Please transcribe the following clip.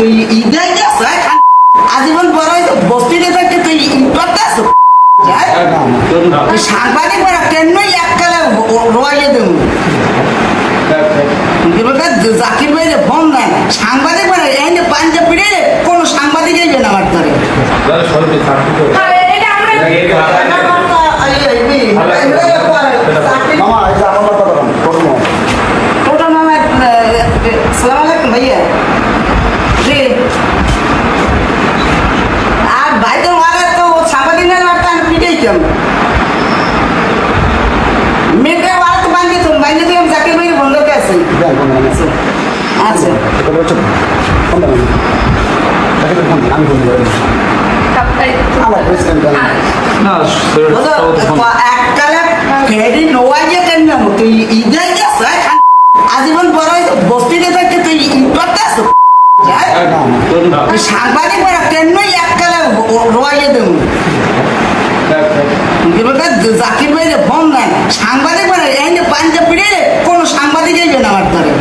তুই ঈদে গেছ আজীবন বড় হয়েছে বস্তিতে থাকতে তুই করতে আসো সাংবাদিক বড় কেন এককালে রোয়াইয়ে দেবো? জাকির ভাই ফোন নাই সাংবাদিক বড় এই যে পাঞ্জাব পিড়ে কোনো সাংবাদিক আইবে না আমার ধরে মামা সালাম আলাইকুম ভাইয়া। আর ভাই তো মারা তো সাংবাদিক না মারতে আমি কেন মেয়েটা মারা তো বাঙ্গি তো বাঙ্গি তো আমি জাকির ভাই বন্ধ করে আছি আচ্ছা। আমি না এককালে ফেরি নোয়াইয়ে কেন না তুই ঈদে গেছ আজীবন বড় হয়েছে বস্তিতে থাকতে তুই করতে আসো তুই সাংবাদিক কেন এককালে রোয়াইয়ে দেবো? জাকির ভাই ফোন নাই সাংবাদিক এই যে পাঞ্জাব পিড়ে, কোনো সাংবাদিক ধরে।